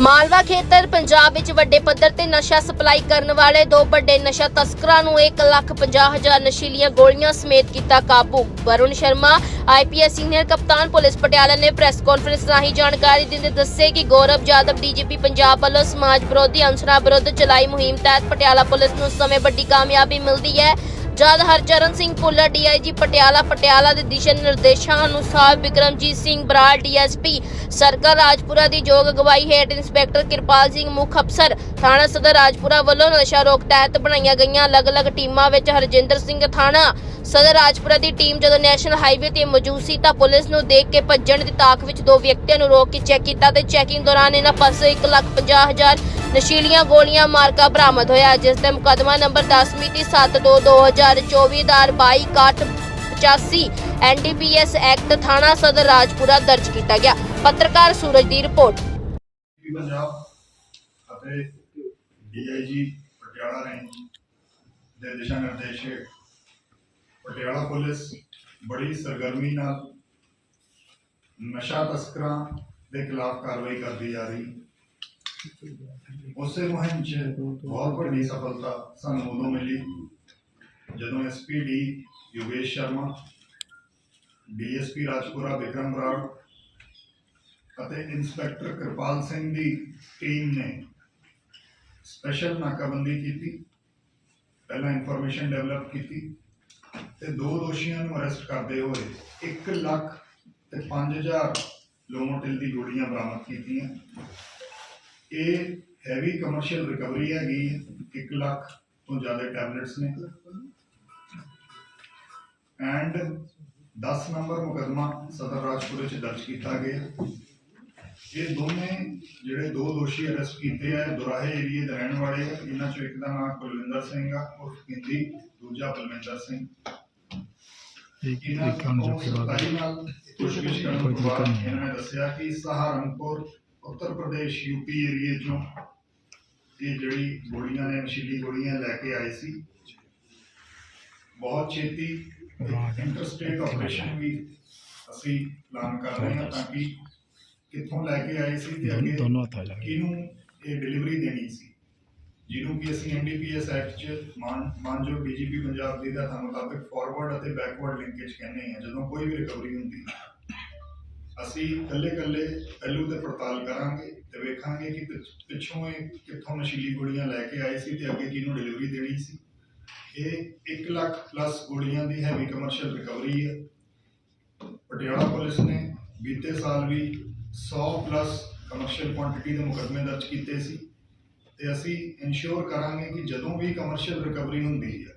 ਮਾਲਵਾ ਖੇਤਰ ਪੰਜਾਬ ਵਿੱਚ ਵੱਡੇ ਪੱਧਰ ਤੇ ਨਸ਼ਾ ਸਪਲਾਈ ਕਰਨ ਵਾਲੇ ਦੋ ਵੱਡੇ ਨਸ਼ਾ ਤਸਕਰਾਂ ਨੂੰ 1,50,000 ਨਸ਼ੀਲੀਆਂ ਗੋਲੀਆਂ ਸਮੇਤ ਕੀਤਾ ਕਾਬੂ। ਵਰੁਣ ਸ਼ਰਮਾ ਆਈਪੀਐਸ ਸੀਨੀਅਰ ਕਪਤਾਨ ਪੁਲਿਸ ਪਟਿਆਲਾ ਨੇ ਪ੍ਰੈਸ ਕਾਨਫਰੰਸ ਰਾਹੀਂ ਜਾਣਕਾਰੀ ਦਿੰਦੇ ਦੱਸੇ ਕਿ ਗੌਰਵ ਜਾਦਵ ਡੀਜੀਪੀ ਪੰਜਾਬ ਵੱਲੋਂ ਸਮਾਜ ਵਿਰੋਧੀ ਅੰਸਰਾਂ ਵਿਰੁੱਧ ਚਲਾਈ ਮੁਹਿੰਮ ਤਹਿਤ ਪਟਿਆਲਾ ਪੁਲਿਸ ਨੂੰ ਸਮੇਂ ਵੱਡੀ ਕਾਮਯਾਬੀ ਮਿਲਦੀ ਹੈ। ਜਦ ਹਰਚਰਨ ਸਿੰਘ ਭੁੱਲਰ ਡੀਆਈਜੀ ਪਟਿਆਲਾ ਪਟਿਆਲਾ ਦੇ ਦਿਸ਼ਾ ਨਿਰਦੇਸ਼ਾਂ ਅਨੁਸਾਰ ਵਿਕਰਮਜੀਤ ਸਿੰਘ ਬਰਾੜ ਡੀਐਸਪੀ ਸਰਕਲ ਰਾਜਪੁਰਾ ਦੀ ਯੋਗ ਅਗਵਾਈ ਹੇਠ ਇੰਸਪੈਕਟਰ ਕਿਰਪਾਲ ਸਿੰਘ ਮੁੱਖ ਅਫਸਰ ਥਾਣਾ ਸਦਰ ਰਾਜਪੁਰਾ ਵੱਲੋਂ ਨਸ਼ਾ ਰੋਕ ਤਹਿਤ ਬਣਾਈਆਂ ਗਈਆਂ ਅਲੱਗ-ਅਲੱਗ ਟੀਮਾਂ ਵਿੱਚ ਹਰਜਿੰਦਰ ਸਿੰਘ ਥਾਣਾ ਸਦਰ ਰਾਜਪੁਰਾ ਦੀ ਟੀਮ ਜਦੋਂ ਨੈਸ਼ਨਲ ਹਾਈਵੇ ਤੇ ਮੌਜੂਦ ਸੀ ਤਾਂ ਪੁਲਿਸ ਨੂੰ ਦੇਖ ਕੇ ਭੱਜਣ ਦੀ ਤਾਕ ਵਿੱਚ ਦੋ ਵਿਅਕਤੀਆਂ ਨੂੰ ਰੋਕ ਕੇ ਚੈੱਕ ਕੀਤਾ ਤੇ ਚੈਕਿੰਗ ਦੌਰਾਨ ਇਹਨਾਂ ਪਾਸੇ 1,50,000 ਨਸ਼ੀਲੀਆਂ ਗੋਲੀਆਂ ਮਾਰਕਾ ਬਰਾਮਦ ਹੋਇਆ, ਜਿਸ ਦਾ ਮੁਕੱਦਮਾ ਨੰਬਰ 10 ਮਿਤੀ 7/2/2024 ਦਾ 22/85 ਐਨਡੀਪੀਐਸ ਐਕਟ ਥਾਣਾ ਸਦਰ ਰਾਜਪੁਰਾ ਦਰਜ ਕੀਤਾ ਗਿਆ। ਪੱਤਰਕਾਰ ਸੂਰਜ ਦੀ ਰਿਪੋਰਟ। ਪੰਜਾਬ ਅਤੇ ਡੀਆਈਜੀ ਪਟਿਆਲਾ ਰੇਂਜ ਦੇ ਦਿਸ਼ਾ ਨਿਰਦੇਸ਼ ਪਟਿਆਲਾ ਪੁਲਿਸ ਬੜੀ ਸਰਗਰਮੀ ਨਾਲ ਨਸ਼ਾ ਤਸਕਰਾਂ ਦੇ ਖਿਲਾਫ ਕਾਰਵਾਈ ਕਰਦੀ ਜਾ ਰਹੀ। ਉਸੇ ਮੁਹਿੰਮ 'ਚ ਬਹੁਤ ਵੱਡੀ ਸਫਲਤਾ ਸਾਨੂੰ ਉਦੋਂ ਮਿਲੀ, ਜਦੋਂ ਐਸਪੀਡੀ ਯੋਗੇਸ਼ ਸ਼ਰਮਾ ਡੀਐਸਪੀ ਰਾਜਪੁਰਾ ਵਿਕਰਮ ਬਰਾੜ ਅਤੇ ਇੰਸਪੈਕਟਰ ਕਿਰਪਾਲ ਸਿੰਘ ਦੀ ਟੀਮ ਨੇ ਸਪੈਸ਼ਲ ਨਾਕਾਬੰਦੀ ਕੀਤੀ, ਪਹਿਲਾਂ ਇਨਫੋਰਮੇਸ਼ਨ ਡਿਵੈਲਪ ਕੀਤੀ ਤੇ ਦੋ ਦੋਸ਼ੀਆਂ ਨੂੰ ਅਰੈਸਟ ਕਰਦੇ ਹੋਏ 1 ਲੱਖ ਤੇ 5000 ਲੋਮੋਟਿਲ ਦੀ ਗੋਲੀਆਂ ਬਰਾਮਦ ਕੀਤੀਆਂ। ਇਹ ਹੈਵੀ ਕਮਰਸ਼ੀਅਲ ਰਿਕਵਰੀ ਹੈਗੀ 1 ਲੱਖ ਤੋਂ ਜ਼ਿਆਦਾ ਟੈਬਲੇਟਸ ਨੇ। ਐਂਡ 10 ਨੰਬਰ ਮੁਕਦਮਾ ਸਦਰ ਰਾਜਪੁਰੇ ਚ ਦਰਜ ਕੀਤਾ ਗਿਆ। ਇਹ ਦੋਨੇ ਜਿਹੜੇ ਦੋ ਦੋਸ਼ੀ ਅਰੈਸਟ ਕੀਤੇ ਆ ਦੁਰਾਹੇ ਏਰੀਏ ਦੇ ਰਹਿਣ ਵਾਲੇ ਆ। ਇਹਨਾਂ ਚੋਂ ਇੱਕ ਦਾ ਨਾਮ ਕੁਲਵਿੰਦਰ ਸਿੰਘ ਆ ਉਹ ਹਿੰਦੀ ਦੂਜਾ ਬਲਵਿੰਦਰ ਸਿੰਘ। ਇਹਨਾਂ ਨੂੰ ਸਤਾਈ ਨਾਲ ਪੁੱਛਗਿੱਛ ਕਰਨ ਤੋਂ ਬਾਅਦ ਇਹਨਾਂ ਨੇ ਦੱਸਿਆ ਕਿ ਸਹਾਰਨਪੁਰ ਉੱਤਰ ਪ੍ਰਦੇਸ਼ ਯੂਪੀ ਏਰੀਏ ਚੋਂ ਇਹ ਜਿਹੜੀ ਗੋਲੀਆਂ ਨੇ ਨਸ਼ੀਲੀ ਗੋਲੀਆਂ ਲੈ ਕੇ ਆਏ ਸੀ। ਬਹੁਤ ਛੇਤੀ ਇੰਟਰਸਟੇਟ ਆਪਰੇਸ਼ਨ ਵੀ ਅਸੀਂ ਪਲਾਨ ਕਰ ਰਹੇ ਹਾਂ ਤਾਂ ਕਿ ਕਿੱਥੋਂ ਲੈ ਕੇ ਆਏ ਸੀ ਤੇ ਅੱਗੇ ਦੋਨੋਂ ਹੱਥ ਆ ਜਾਣਗੇ ਕਿਹਨੂੰ ਇਹ ਡਿਲੀਵਰੀ ਦੇਣੀ ਸੀ। ਜਿਹਨੂੰ ਕਿ ਅਸੀਂ ਐਮਡੀਪੀਐਸ ਐਕਟ ਚ ਮਾਨ ਮਾਨਜੋ ਬੀਜੀਪੀ ਪੰਜਾਬ ਦੇ ਦਾ ਮੁਤਾਬਕ ਫਾਰਵਰਡ ਅਤੇ ਬੈਕਵਰਡ ਲਿੰਕੇਜ ਕਹਿੰਦੇ ਆ ਜਦੋਂ ਕੋਈ ਵੀ ਰਿਕਵਰੀ ਹੁੰਦੀ। ਹੈ ਅਸੀਂ ਇਕੱਲੇ ਇਕੱਲੇ ਪਹਿਲੂ ਤੇ ਪੜਤਾਲ ਕਰਾਂਗੇ ਤੇ ਵੇਖਾਂਗੇ ਕਿ ਪਿੱਛ- ਪਿੱਛੋਂ ਇਹ ਕਿੱਥੋਂ ਨਸ਼ੀਲੀ ਗੋਲੀਆਂ ਲੈ ਕੇ ਆਏ ਸੀ ਤੇ ਅੱਗੇ ਕਿਹਨੂੰ ਡਿਲੀਵਰੀ ਦੇਣੀ ਸੀ। ਇਹ 1 ਲੱਖ ਪਲੱਸ ਗੋਲੀਆਂ ਦੀ ਹੈਵੀ ਕਮਰਸ਼ੀਅਲ ਰਿਕਵਰੀ ਹੈ। ਪਟਿਆਲਾ ਪੁਲਿਸ ਨੇ ਬੀਤੇ ਸਾਲ ਵੀ 100 ਪਲੱਸ ਕਮਰਸ਼ੀਅਲ ਕੁਆਂਟੀਟੀ ਦੇ ਮੁਕੱਦਮੇ ਦਰਜ ਕੀਤੇ ਸੀ ਤੇ ਅਸੀਂ ਇਨਸ਼ੋਰ ਕਰਾਂਗੇ ਕਿ ਜਦੋਂ ਵੀ ਕਮਰਸ਼ੀਅਲ ਰਿਕਵਰੀ ਹੁੰਦੀ ਹੈ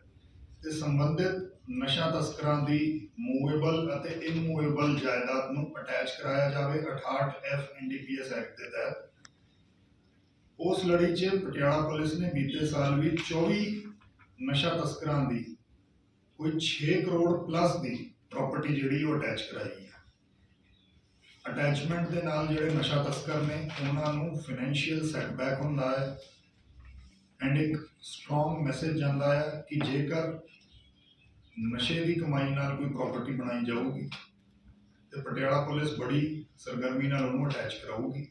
ਤੇ ਸੰਬੰਧਿਤ ਨਸ਼ਾ ਤਸਕਰਾਂ ਦੀ ਮੂਵੇਬਲ ਅਤੇ ਇਨਮੂਵੇਬਲ ਜਾਇਦਾਦ ਨੂੰ ਅਟੈਚ ਕਰਾਇਆ ਜਾਵੇ 68 ਐਫ ਐਨਡੀਪੀਐਸ ਐਕਟ ਦੇ ਤਹਿਤ। ਉਸ ਲੜੀ 'ਚ ਪਟਿਆਲਾ ਪੁਲਿਸ ਨੇ ਬੀਤੇ ਸਾਲ ਵੀ 24 ਨਸ਼ਾ ਤਸਕਰਾਂ ਦੀ ਕੋਈ 6 ਕਰੋੜ ਪਲੱਸ ਦੀ ਪ੍ਰਾਪਰਟੀ ਜਿਹੜੀ ਉਹ ਅਟੈਚ ਕਰਾਈ ਹੈ। ਅਟੈਚਮੈਂਟ ਦੇ ਨਾਲ ਜਿਹੜੇ ਨਸ਼ਾ ਤਸਕਰ ਨੇ, ਉਹਨਾਂ ਨੂੰ ਫਾਈਨੈਂਸ਼ੀਅਲ ਸੈਟਬੈਕ ਹੁੰਦਾ ਹੈ। ਐਂਡ ਇੱਕ ਸਟਰੋਂਗ ਮੈਸੇਜ ਜਾਂਦਾ ਹੈ ਕਿ ਜੇਕਰ ਨਸ਼ੇ ਦੀ ਕਮਾਈ ਨਾਲ ਕੋਈ ਪ੍ਰਾਪਰਟੀ ਬਣਾਈ ਜਾਊਗੀ ਤੇ ਪਟਿਆਲਾ ਪੁਲਿਸ ਬੜੀ ਸਰਗਰਮੀ ਨਾਲ ਉਹਨੂੰ ਅਟੈਚ ਕਰਾਊਗੀ।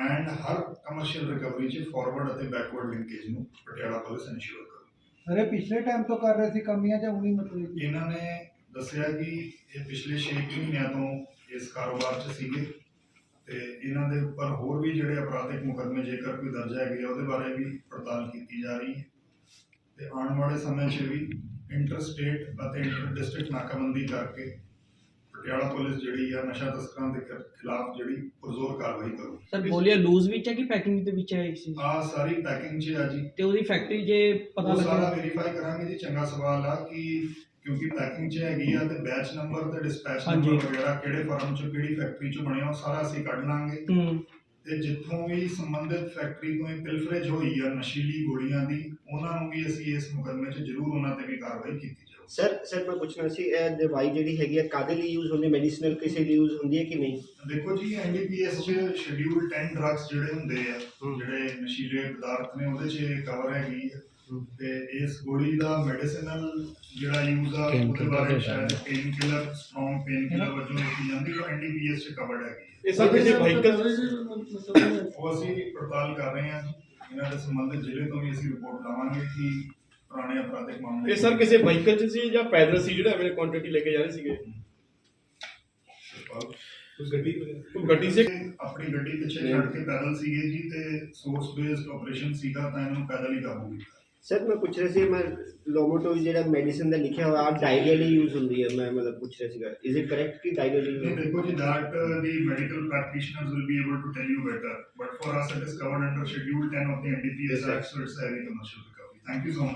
ਐਂਡ ਹਰ ਕਮਰਸ਼ੀਅਲ ਰਿਕਵਰੀ 'ਚ ਫਾਰਵਰਡ ਅਤੇ ਬੈਕਵਰਡ ਲਿੰਕੇਜ ਨੂੰ ਪਟਿਆਲਾ ਪੁਲਿਸ ਇਨਸ਼ੋਰ ਕਰੂ। ਅਰੇ ਪਿਛਲੇ ਟਾਈਮ ਤੋਂ ਕਰ ਰਹੇ ਸੀ ਕਮੀਆਂ ਜਾਂ ਉਨੀ ਮਤਲਬ ਇਹਨਾਂ ਨੇ ਦੱਸਿਆ ਕਿ ਇਹ ਪਿਛਲੇ 6 ਮਹੀਨਿਆਂ ਤੋਂ ਇਸ ਕਾਰੋਬਾਰ 'ਚ ਸੀਗੇ ਤੇ ਇਹਨਾਂ ਦੇ ਉੱਪਰ ਹੋਰ ਵੀ ਜਿਹੜੇ ਅਪਰਾਧਿਕ ਮੁਕੱਦਮੇ ਜੇਕਰ ਕੋਈ ਦਰਜ ਹੈਗੇ ਆ, ਉਹਦੇ ਬਾਰੇ ਵੀ ਪੜਤਾਲ ਕੀਤੀ ਜਾ ਰਹੀ ਹੈ। ਤੇ ਆਉਣ ਵਾਲੇ ਸਮੇਂ 'ਚ ਵੀ ਇੰਟਰ ਸਟੇਟ ਅਤੇ ਇੰਟਰ ਡਿਸਟ੍ਰਿਕਟ ਨਾਕਾਬੰਦੀ ਕਰਕੇ ਪਟਿਆਲਾ ਪੁਲਿਸ ਜਿਹੜੀ ਆ ਨਸ਼ਾ ਤਸਕਰਾਂ ਦੇ ਖਿਲਾਫ ਜਿਹੜੀ ਪੁਰਜ਼ੋਰ ਕਾਰਵਾਈ ਕਰੂ ਸਰ ਗੋਲੀਆਂ ਲੂਜ਼ ਵਿੱਚ ਹੈ ਕਿ ਪੈਕਿੰਗ ਦੇ ਵਿੱਚ ਹੈ ਸੀ ਆ ਸਾਰੀ ਪੈਕਿੰਗ 'ਚ ਆ ਜੀ। ਤੇ ਉਹਦੀ ਫੈਕਟਰੀ ਜੇ ਪਤਾ ਉਹ ਸਾਰਾ ਲੱਗਾ ਵੈਰੀਫਾਈ ਕਰਾਂਗੇ ਜੀ ਚੰਗਾ ਸਵਾਲ ਆ ਕਿ ਕਿਉਂਕਿ ਪੈਕਿੰਗ 'ਚ ਹੈਗੀ ਆ ਤੇ ਬੈਚ ਨੰਬਰ ਤੇ ਡਿਸਪੈਚ। ਨੰਬਰ ਵਗੈਰਾ ਕਿਹੜੇ ਫਰਮ 'ਚ ਕਿਹੜੀ ਫੈਕਟਰੀ 'ਚ ਬਣਿਆ ਉਹ ਸਾਰਾ ਅਸੀਂ ਕੱਢ ਲਾਂਗੇ। ਹੂੰ। ਤੇ ਜਿੱਥੋਂ ਵੀ ਸੰਬੰਧਿਤ ਫੈਕਟਰੀ ਤੋਂ ਇਹ ਪਿਲਫਰੇਜ ਹੋਈ ਆ ਨਸ਼ੀਲੀ ਗੋਲੀਆਂ ਦੀ ਉਹਨਾਂ ਨੂੰ ਵੀ ਅਸੀਂ ਇਸ ਮੁਕੱਦਮੇ 'ਚ ਜ਼ਰੂਰ ਉਹਨਾਂ ਤੇ ਵੀ ਕਾਰਵਾਈ ਕੀਤੀ ਜਾਊ। ਸਰ ਸਰ ਮੈਂ ਪੁੱਛਣਾ ਸੀ ਇਹ ਦਵਾਈ ਜਿਹੜੀ ਹੈਗੀ ਹੈ ਕਾਦੇ ਲਈ ਯੂਜ਼ ਹੁੰਦੀ? ਮੈਡੀਸਿਨਲ ਕਿਸੇ ਲਈ ਯੂਜ਼ ਹੁੰਦੀ ਹੈ ਕਿ ਨਹੀਂ? ਦੇਖੋ ਜੀ ਐਨਡੀਪੀਐਸ 'ਚ ਸ਼ਡਿਊਲ 10 ਡਰੱਗਸ ਜਿਹੜੇ ਹੁੰਦੇ ਆ ਜਿਹੜੇ ਨਸ਼ੀਲੇ ਪਦਾਰਥ ਨੇ ਉਹਦੇ 'ਚ ਕਵਰ ਹੈਗੀ ਆ। ਤੇ ਇਸ ਗੋਲੀ ਦਾ ਮੈਡੀਸਿਨਲ ਜਿਹੜਾ ਯੂਜ਼ ਆ ਉਹਦੇ ਬਾਰੇ ਸ਼ਾਇਦ pain killer strong pain killer ਵਜੋਂ ਲਿਖੀ ਜਾਂਦੀ ਉਹ ਐਨਡੀਪੀਐਸ ਚ ਕਵਰਡ ਹੈਗੀ ਹੈ। ਇਹ ਸਰ ਕਿਸੇ ਵਹੀਕਲ ਉਹ ਅਸੀਂ ਪੜਤਾਲ ਕਰ ਰਹੇ ਹਾਂ ਇਹਨਾਂ ਦੇ ਸੰਬੰਧਿਤ ਜ਼ਿਲ੍ਹੇ ਤੋਂ ਵੀ ਅਸੀਂ ਰਿਪੋਰਟ ਲਾਵਾਂਗੇ ਕਿ ਪੁਰਾਣੇ ਅਪਰਾਧਿਕ ਮਾਮਲੇ ਇਹ ਸਰ ਕਿਸੇ ਵਹੀਕਲ 'ਚ ਸੀ ਜਾਂ ਪੈਦਲ ਸੀ ਜਿਹੜਾ ਐਵੇਂ ਕੁਆਂਟੀਟੀ ਲੈ ਕੇ ਜਾ ਰਹੇ ਸੀਗੇ? ਕੋਈ ਗੱਡੀ ਕੋਈ ਗੱਡੀ ਸੀ? ਆਪਣੀ ਗੱਡੀ ਪਿੱਛੇ ਛੱਡ ਕੇ ਪੈਦਲ ਸੀਗੇ ਜੀ ਤੇ ਸੋਰਸ ਬੇਸਡ ਆਪਰੇਸ਼ਨ ਸੀਗਾ ਤਾਂ ਇਹਨਾਂ ਨੂੰ ਪੈਦਲ ਹੀ ਕਾਬੂ ਕੀਤਾ। ਸਰ ਮੈਂ ਪੁੱਛ ਰਿਹਾ ਸੀ ਮੈਂ ਲੋਮੋਟੋਲ ਜਿਹੜਾ ਮੈਡੀਸਿਨ ਦਾ ਲਿਖਿਆ ਹੋਇਆ ਆ ਡਾਇਰੀਆ ਲਈ ਯੂਜ਼ ਹੁੰਦੀ ਹੈ ਮੈਂ ਮਤਲਬ ਪੁੱਛ ਰਿਹਾ ਸੀਗਾ ਇਜ਼ ਇਟ ਕਰੈਕਟ ਕਿ ਡਾਇਰੀਆ ਲਈ ਨਹੀਂ ਦੇਖੋ ਜੀ that uh, the medical practitioners will be able to tell you better but for us it is covered under schedule 10 of the NDPS Yes, sir. Act so it's a heavy commercial recovery thank you so much